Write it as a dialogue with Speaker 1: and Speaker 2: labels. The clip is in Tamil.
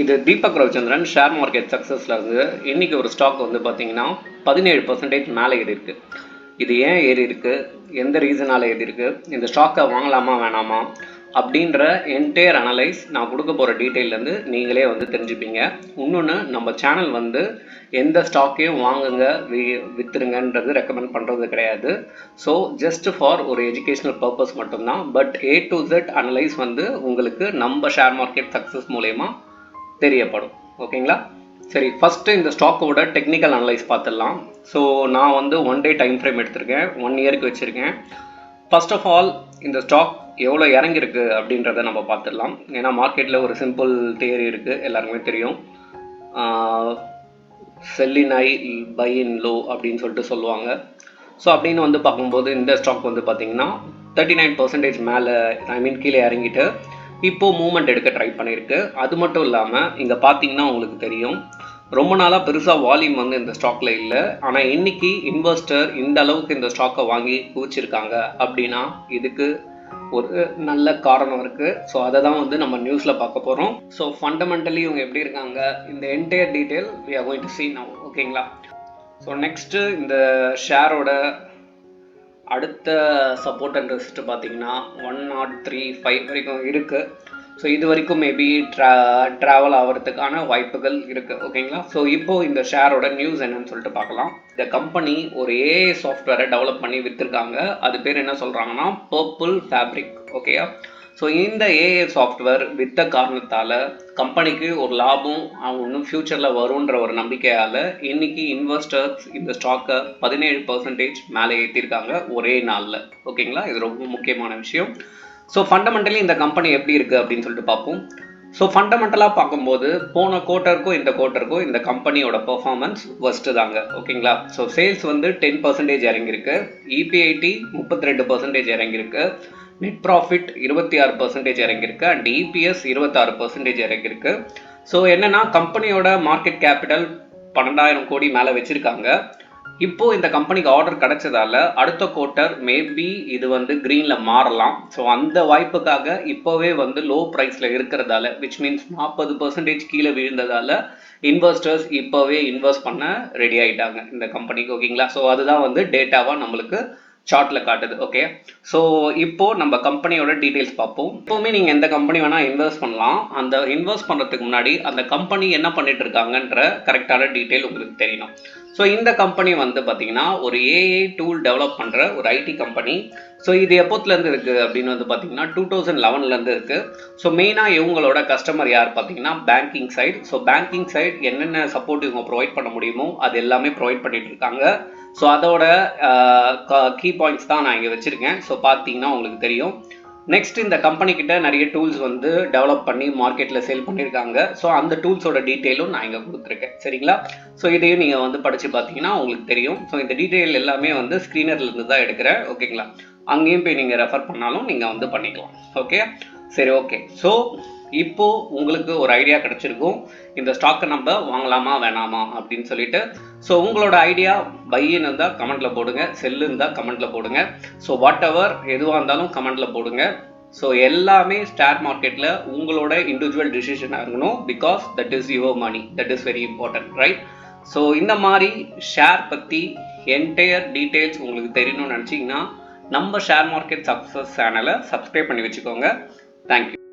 Speaker 1: இது தீபக் ரவிச்சந்திரன் ஷேர் மார்க்கெட் சக்ஸஸில் இருந்து இன்னைக்கு ஒரு ஸ்டாக் வந்து பார்த்தீங்கன்னா பதினேழு பர்சன்டேஜ் மேலே ஏறி இருக்குது இது ஏன் ஏறி இருக்குது எந்த ரீசனால் ஏறி இருக்குது இந்த ஸ்டாக்கை வாங்கலாமா வேணாமா? அப்படின்ற என்டையர் அனலைஸ் நான் கொடுக்க போகிற டீட்டெயிலேருந்து நீங்களே வந்து தெரிஞ்சுப்பீங்க. இன்னொன்று நம்ம சேனல் வந்து எந்த ஸ்டாக்கையும் வாங்குங்க வி விற்றுருங்கன்றது ரெக்கமெண்ட் பண்ணுறது கிடையாது. ஸோ ஜஸ்ட் ஃபார் ஒரு எஜுகேஷனல் பர்பஸ் மட்டும்தான். But A to Z analyse வந்து உங்களுக்கு நம்ம ஷேர் மார்க்கெட் சக்ஸஸ் மூலயமா தெரியப்படும். ஓகேங்களா? சரி ஃபஸ்ட்டு இந்த ஸ்டாக்கோட டெக்னிக்கல் அனலைஸ் பார்த்துடலாம். ஸோ நான் வந்து ஒன் டே டைம் ஃப்ரேம் எடுத்திருக்கேன். ஒன் இயருக்கு வச்சுருக்கேன். ஃபர்ஸ்ட் ஆஃப் ஆல் இந்த ஸ்டாக் எவ்வளோ இறங்கியிருக்கு அப்படின்றத நம்ம பார்த்துடலாம். ஏன்னா மார்க்கெட்டில் ஒரு சிம்பிள் தியரி இருக்குது எல்லாருக்குமே தெரியும். செல்லின் ஐ பை இன் லோ அப்படின்னு சொல்லிட்டு சொல்லுவாங்க. ஸோ அப்படின்னு வந்து பார்க்கும்போது இந்த ஸ்டாக் வந்து பார்த்தீங்கன்னா தேர்ட்டி நைன் பர்சன்டேஜ் மேலே ஐ மீன் கீழே இறங்கிட்டு இப்போது மூவ்மெண்ட் எடுக்க ட்ரை பண்ணியிருக்கு. அது மட்டும் இல்லாமல் இங்கே பார்த்தீங்கன்னா உங்களுக்கு தெரியும் ரொம்ப நாளாக பெருசாக வால்யூம் வந்து இந்த ஸ்டாக்ல இல்லை. ஆனால் இன்னைக்கு இன்வெஸ்டர் இந்த அளவுக்கு இந்த ஸ்டாக்கை வாங்கி குவிச்சிருக்காங்க அப்படின்னா இதுக்கு ஒரு நல்ல காரணம் இருக்குது ஸோ அதை தான் வந்து நம்ம நியூஸில் பார்க்க போகிறோம் ஸோ ஃபண்டமெண்டலி இவங்க எப்படி இருக்காங்க? இந்த entire detail we are going to see now ஓகேங்களா ஸோ நெக்ஸ்ட்டு இந்த ஷேரோட அடுத்த சப்போர்ட் அண்ட் ரெசிஸ்ட் பார்த்தீங்கன்னா ஒன் நாட் த்ரீ ஃபைவ் வரைக்கும் இருக்குது ஸோ இது வரைக்கும் மேபி ட்ரா ட்ராவல் ஆகிறதுக்கான வாய்ப்புகள் இருக்குது ஓகேங்களா ஸோ இப்போது இந்த ஷேரோட நியூஸ் என்னன்னு சொல்லிட்டு பார்க்கலாம். இந்த கம்பெனி ஒரு ஏஐ சாஃப்ட்வேரை டெவலப் பண்ணி விற்றுருக்காங்க அது பேர் என்ன சொல்கிறாங்கன்னா பர்பிள் ஃபேப்ரிக் ஓகேயா ஸோ இந்த ஏஏ சாஃப்ட்வேர் வித்த காரணத்தால் கம்பெனிக்கு ஒரு லாபம் இன்னும் ஃப்யூச்சரில் வரும்ன்ற ஒரு நம்பிக்கையால் இன்னைக்கு இன்வெஸ்டர்ஸ் இந்த ஸ்டாக்கை பதினேழு பர்சன்டேஜ் மேலே ஏற்றிருக்காங்க ஒரே நாளில். ஓகேங்களா இது ரொம்ப முக்கியமான விஷயம். ஸோ ஃபண்டமெண்டலி இந்த கம்பெனி எப்படி இருக்குது அப்படின்னு சொல்லிட்டு பார்ப்போம். ஸோ ஃபண்டமெண்டலாக பார்க்கும்போது போன குவார்ட்டருக்கும் இந்த குவார்ட்டருக்கும் இந்த கம்பெனியோட பெர்ஃபார்மன்ஸ் ஃபஸ்ட்டு தாங்க. ஓகேங்களா ஸோ சேல்ஸ் வந்து டென் பர்சன்டேஜ் இறங்கியிருக்கு. இபிஐடி முப்பத்தி ரெண்டு பர்சன்டேஜ் இறங்கியிருக்கு. நெட் ப்ராஃபிட் இருபத்தி ஆறு பர்சன்டேஜ் இறங்கியிருக்கு அண்ட் இபிஎஸ் இருபத்தாறு பர்சன்டேஜ் இறங்கியிருக்கு. ஸோ என்னென்னா கம்பெனியோட மார்க்கெட் கேபிட்டல் பன்னெண்டாயிரம் கோடி மேலே வச்சுருக்காங்க. இப்போ இந்த கம்பெனிக்கு ஆர்டர் கிடைச்சதால அடுத்த குவார்ட்டர் மேபி இது வந்து க்ரீனில் மாறலாம். ஸோ அந்த வாய்ப்புக்காக இப்போவே வந்து லோ ப்ரைஸில் இருக்கிறதால விச் மீன்ஸ் நாற்பது பர்சன்டேஜ் கீழே விழுந்ததால இன்வெஸ்டர்ஸ் இப்போவே இன்வெஸ்ட் பண்ண ரெடி ஆகிட்டாங்க இந்த கம்பெனிக்கு ஓகேங்களா ஸோ அதுதான் வந்து டேட்டாவாக நம்மளுக்கு சார்ட்ல காட்டுது ஓகே ஸோ இப்போ நம்ம கம்பெனியோட டீடைல்ஸ் பார்ப்போம். இப்போவுமே நீங்க எந்த கம்பெனி வேணா இன்வெஸ்ட் பண்ணலாம். அந்த இன்வெஸ்ட் பண்றதுக்கு முன்னாடி அந்த கம்பெனி என்ன பண்ணிட்டு இருக்காங்கன்ற கரெக்டான டீடைல் உங்களுக்கு தெரியணும். ஸோ இந்த கம்பெனி வந்து பார்த்தீங்கன்னா ஒரு ஏஐ டூல் டெவலப் பண்ணுற ஒரு ஐடி கம்பெனி ஸோ இது எப்போத்துலேருந்து இருக்குது அப்படின்னு வந்து பார்த்தீங்கன்னா டூ தௌசண்ட் லெவன்லேருந்து இருக்குது ஸோ மெயினாக இவங்களோட கஸ்டமர் யார் பார்த்தீங்கன்னா banking side so banking side என்னென்ன சப்போர்ட் இவங்க ப்ரொவைட் பண்ண முடியுமோ அது எல்லாமே ப்ரொவைட் பண்ணிட்டு இருக்காங்க. ஸோ அதோட கீ பாயிண்ட்ஸ் தான் நான் இங்கே வச்சுருக்கேன். ஸோ பார்த்தீங்கன்னா உங்களுக்கு தெரியும். நெக்ஸ்ட் இந்த கம்பெனி கிட்ட நிறைய டூல்ஸ் வந்து டெவலப் பண்ணி மார்க்கெட்டில் சேல் பண்ணியிருக்காங்க. ஸோ அந்த டூல்ஸோட டீட்டெயிலும் நான் இங்கே கொடுத்துருக்கேன். சரிங்களா? ஸோ இதையும் நீங்கள் வந்து படித்து பார்த்தீங்கன்னா உங்களுக்கு தெரியும். ஸோ இந்த டீட்டெயில் எல்லாமே வந்து ஸ்க்ரீனர்லேருந்து தான் எடுக்கிறேன். ஓகேங்களா அங்கேயும் போய் நீங்கள் ரெஃபர் பண்ணாலும் நீங்கள் வந்து பண்ணிக்கலாம். ஓகே சரி ஓகே ஸோ இப்போ உங்களுக்கு ஒரு ஐடியா கிடைச்சிருக்கும். இந்த ஸ்டாக்கை நம்ம வாங்கலாமா வேணாமா அப்படின்னு சொல்லிட்டு. ஸோ உங்களோட ஐடியா பையன் இருந்தால் கமெண்ட்ல போடுங்க. செல்லு இருந்தால் கமெண்ட்ல போடுங்க. ஸோ வாட் எவர் எதுவாக இருந்தாலும் கமெண்ட்ல போடுங்க. ஸோ எல்லாமே ஸ்டார் மார்க்கெட்டில் உங்களோட இண்டிவிஜுவல் டிசிஷனாக இருக்கணும். Because that is your money that is very important right so இந்த மாதிரி ஷேர் பற்றி என்டையர் டீட்டெயில்ஸ் உங்களுக்கு தெரியணும்னு நினச்சிங்கன்னா நம்ம ஷேர் மார்க்கெட் சக்ஸஸ் சேனலை சப்ஸ்கிரைப் பண்ணி வச்சுக்கோங்க. Thank you